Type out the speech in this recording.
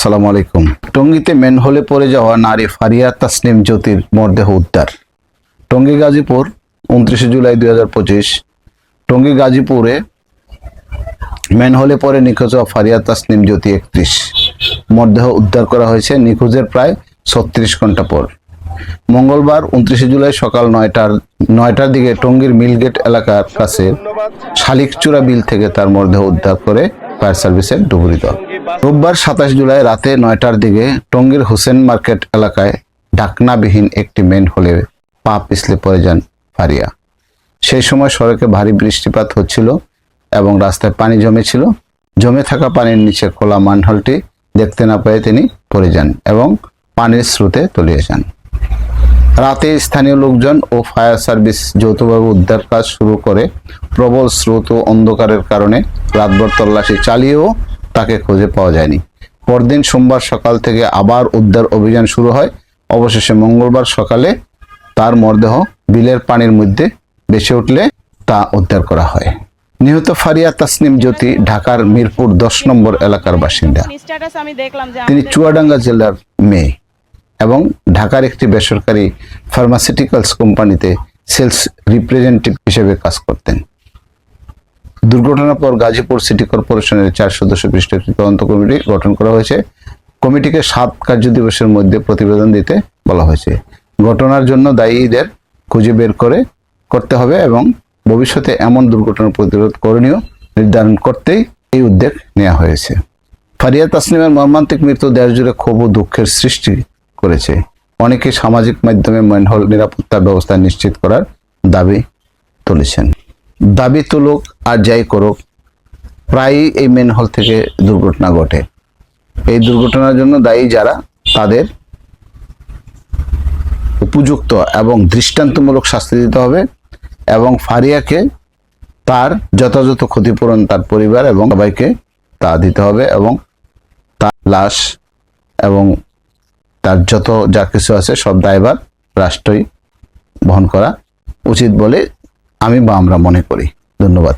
আসসালামু আলাইকুম। টঙ্গীতে মেনহোলে পড়ে যাওয়া নারী ফারিয়া তাসনিম জ্যোতির মরদেহ উদ্ধার। টঙ্গী গাজীপুর, উনত্রিশে জুলাই দুই হাজার পঁচিশ। টঙ্গী গাজীপুরে ম্যানহোলে পরে নিখোঁজ হওয়া ফারিয়া তাসনিম জ্যোতি একত্রিশ। মরদেহ উদ্ধার করা হয়েছে নিখোঁজের প্রায় ছত্রিশ ঘণ্টা পর। মঙ্গলবার, উনত্রিশে জুলাই সকাল নয়টার নয়টার দিকে টঙ্গীর মিলগেট এলাকার কাছে শালিকচূড়া বিল থেকে তার মরদেহ উদ্ধার করে ফায়ার সার্ভিসের ডুবুরি দল রোববার সাতাশ জুলাই রাতে নয়টার দিকে টঙ্গীর হোসেন মার্কেট এলাকায় ঢাকনাবিহীন একটি মেন হলে পা পিছলে পড়ে যান ফারিয়া। সেই সময় সড়কে ভারী বৃষ্টিপাত হচ্ছিল এবং রাস্তায় পানি জমেছিল। জমে থাকা পানির নিচে খোলা মানহলটি দেখতে না পেয়ে তিনি পড়ে যান এবং পানির স্রোতে তলিয়ে যান। রাতে স্থানীয় লোকজন ও ফায়ার সার্ভিস যৌথভাবে উদ্ধার কাজ শুরু করে প্রবল স্রোত ও অন্ধকারের কারণে রাতভর তল্লাশি চালিয়েও তাকে খুঁজে পাওয়া যায়নি। পরদিন সোমবার সকাল থেকে আবার উদ্ধার অভিযান শুরু হয়। অবশেষে মঙ্গলবার সকালে তার মরদেহ বিলের পানির মধ্যে বেঁচে উঠলে তা উদ্ধার করা হয়। নিহত ফারিয়া তাসনিম জ্যোতি, ঢাকার মিরপুর দশ নম্বর এলাকার বাসিন্দা। তিনি চুয়াডাঙ্গা জেলার মেয়ে এবং ঢাকার একটি বেসরকারি ফার্মাসিউটিক্যালস কোম্পানিতে সেলস রিপ্রেজেন্টেটিভ হিসেবে কাজ করতেন। দুর্ঘটনার পর গাজীপুর সিটি কর্পোরেশনের চার সদস্য বিশিষ্ট একটি তদন্ত কমিটি গঠন করা হয়েছে। কমিটিকে সাত কার্য দিবসের মধ্যে প্রতিবেদন দিতে বলা হয়েছে। ঘটনার জন্য দায়ীদের খুঁজে বের করে করতে হবে এবং ভবিষ্যতে এমন দুর্ঘটনা প্রতিরোধ করণীয় নির্ধারণ করতেই এই উদ্যোগ নেওয়া হয়েছে। ফারিয়া তাসনিমের মর্মান্তিক মৃত্যু দেশ জুড়ে ক্ষোভ ও দুঃখের সৃষ্টি করেছে। অনেকে সামাজিক মাধ্যমে ম্যানহোল নিরাপত্তা ব্যবস্থা নিশ্চিত করার দাবি তুলেছেন। দাবি তুলুক আর যাই করুক, প্রায়ই এই ম্যানহোল থেকে দুর্ঘটনা ঘটে। এই দুর্ঘটনার জন্য দায়ী যারা, তাদের উপযুক্ত এবং দৃষ্টান্তমূলক শাস্তি দিতে হবে এবং ফারিয়াকে তার যথাযথ ক্ষতিপূরণ তার পরিবার এবং সবাইকে তা দিতে হবে এবং তার লাশ এবং তার যত যা কিছু আছে সব দায়ভার রাষ্ট্রই বহন করা উচিত বলে আমি বা আমরা মনে করি। ধন্যবাদ।